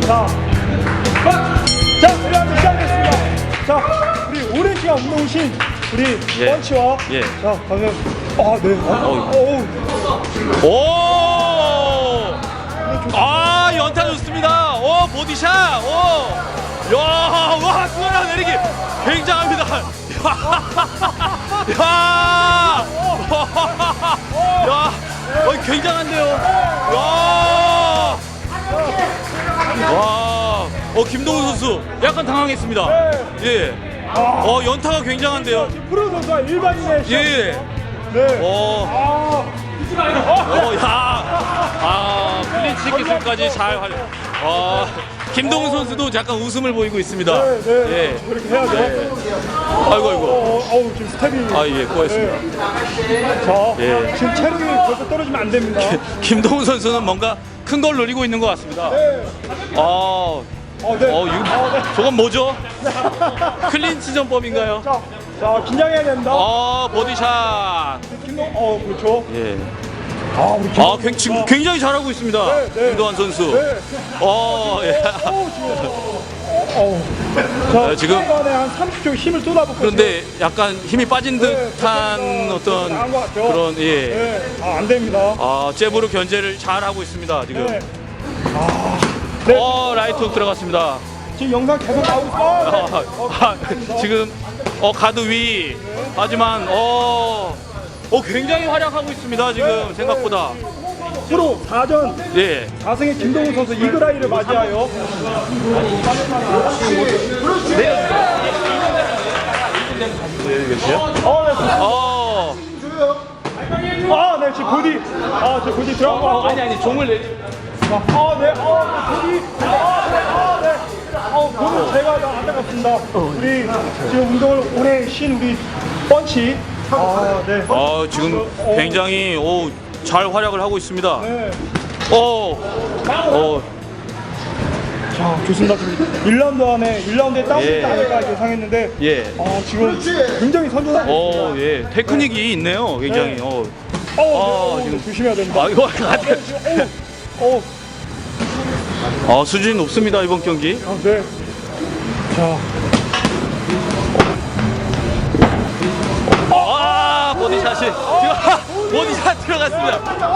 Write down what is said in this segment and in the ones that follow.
자, 자, 우리 한번 시작했습니다. 자, 우리 오랜 시간 운동신 우리 예. 펀치와 예. 자, 방금 아, 네. 어, 어, 오! 아, 연타 좋습니다. 오, 보디샷. 오! 야, 와, 수월아 내리기 굉장합니다. 야! 야! 야! 어, 굉장한데요. 와! 어, 김동훈 선수 약간 당황했습니다. 예. 어, 연타가 굉장한데요. 프로 선수와 일반인의 시합. 예. 네. 어. 아, 어, 야. 아, 플린치 기술까지 잘 활용. 아, 김동훈 선수도 약간 웃음을 보이고 있습니다. 네, 네. 예. 그렇게 해야죠. 아이고, 아이고. 어, 어우, 지금 스텝이. 아, 예, 고맙습니다. 네. 자, 예. 지금 체력이 벌써 떨어지면 안 됩니다. 김동훈 선수는 뭔가 큰 걸 노리고 있는 것 같습니다. 네. 아, 어, 네. 어, 유, 저건 뭐죠? 클린치 전법인가요? 자, 자, 긴장해야 됩니다. 아, 보디샷. 김동, 어, 그렇죠. 예. 아, 우리 김. 아, 굉- 지금 굉장히 잘하고 있습니다. 네, 네. 김도환 선수. 네. 어, 예. 어우, 지금. 어우. 자, 네, 지금- 지금 한 30초 힘을 쏟아붓고. 그런데 약간 힘이 빠진 네, 듯한 나은 어떤 것 같죠? 그런 지금, 예. 네. 아, 안 됩니다. 아 잽으로 견제를 잘 하고 있습니다 지금. 네. 아, 네. 어 라이트 훅 들어갔습니다. 지금 영상 계속 나오고 있어. 아, 네. 아, 어, 아, 지금 어 가드 위. 하지만 어, 어 굉장히 활약하고 있습니다 지금 네, 생각보다. 프로 4전 예. 4승의 김동훈 선수 이글아이를 맞이하여 어. 아, 네, 지금 보디, 아, 지금 보디 들어간 거 같고. 아니 아니 종을 내. 아, 네, 아, 보디, 아, 네, 아, 네. 어, 보디 제가 다 안타깝습니다. 우리 지금 운동을 오래 쉰 우리 펀치. 아, 네. 어 지금 굉장히 오, 잘 활약을 하고 있습니다. 네. 어. 어. 자, 좋습니다. 지금 1라운드 안에 1라운드에 다운이 예. 예상했는데 예. 아, 지금 굉장히 선전하고 어, 있습니다. 예. 테크닉이 있네요. 굉장히. 네. 어. 어, 아, 네, 어, 지금- 조심해야 됩니다. 아, 이거 네, 지금, 어, 어, 어, 수준이 높습니다, 이번 경기. 아, 네. 자, 아, 보디샷이. 보디샷 들어갔습니다.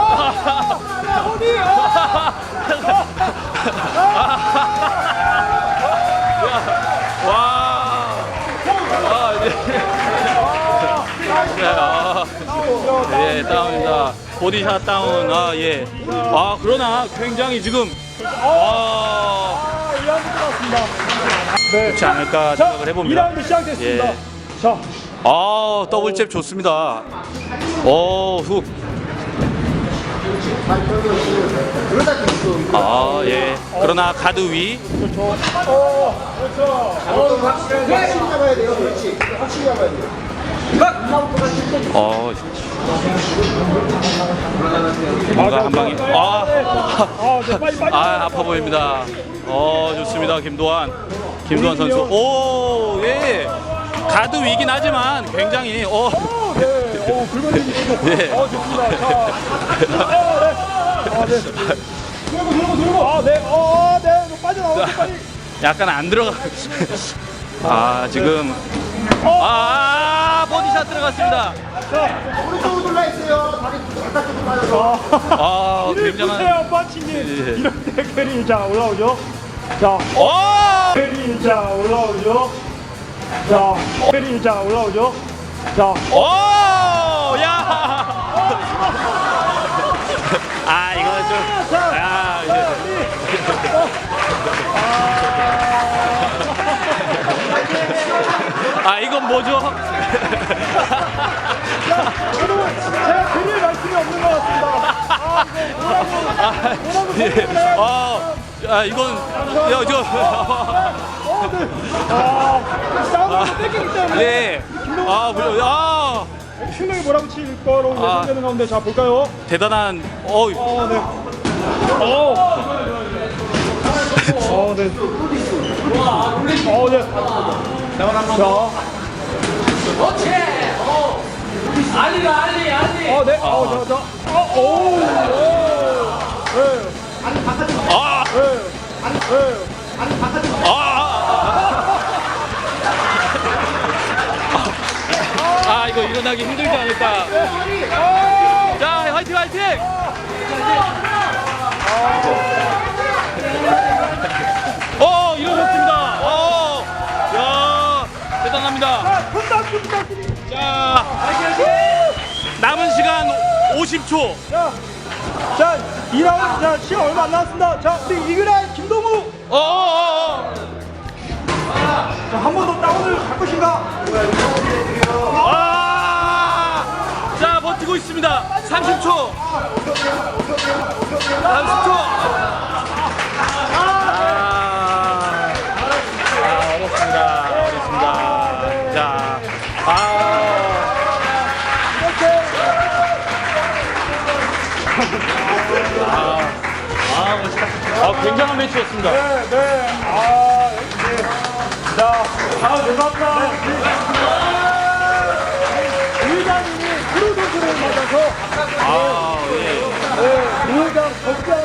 와. 아, 네. 네, 아. 예, 다운입니다. 보디샷 다운. 아, 예. 아, 그러나 굉장히 지금 아, 아, 2라운드 끝났습니다. 네. 그렇지 않을까 자, 생각을 해봅니다. 2라운드 시작됐습니다. 예. 자, 아, 더블 잽 좋습니다. 어, 훅. 아, 예. 그러나 가드 위. 어, 뭔가 한 방에. 아. 아, 아파 보입니다. 어, 좋습니다. 김도환. 김도환 선수. 오, 예. 가드 위긴 하지만 굉장히, 어, 어, 네. 어, 있고. 예. 어, 좋습니다. 자, 어, 네. 아, 네. 들고, 들고, 들고. 아, 네. 어, 네. 너 빠져나오고 빨리. 약간 안 들어가. 아, 지금. 아, 보디샷 들어갔습니다. 자, 오른쪽으로 돌라 있어요. 다리 바깥쪽으로 빠져서. 아. 아, 이를 굉장한. 보세요. 이럴 때 캐리 자 올라오죠. 자, 오! 캐리 자 올라오죠. 자, 캐리 자 올라오죠. 자, 오! 야! 아, 이거는 좀. 아, 이제. 아, 이건 뭐죠? 여러분 제가 드릴 말씀이 없는 것 같습니다. 아, 이거 뭐라고 뭐라고 예. 설명을 해? 아, 야, 이건. 야, 저. 어, 네. 아, 싸움에서 뺏기기 때문에 예. 아, 물론. 아, 뭐라고 칠 거로 아. 예상되는 가운데 자 볼까요? 대단한. 어, 어, 네. 어. 어, 네. 어, 네. 자. 알리가 알리 알리 어, 네. 어, 저, 저. 어, 오. 오. 네. 아, 네. 아, 아, 일어나기 힘들지 않을까. 자, 화이팅, 화이팅! 어, 일어섰습니다. 어, 야, 대단합니다. 자, 남은 시간 50초. 자, 자, 2라운드, 자, 시간 얼마 안 남았습니다. 자, 우리 이그라의 김동우. 어, 어, 어. 자, 한 번 더 다운을 갈 것인가? 버티고 있습니다. 30초. 30초. 아, 아, 아. 아, 굉장한 매치였습니다. 네, 네. 아, 네. 자, 아, 죄송합니다. 받아서 아, 예. 네, 네 우리가 걱정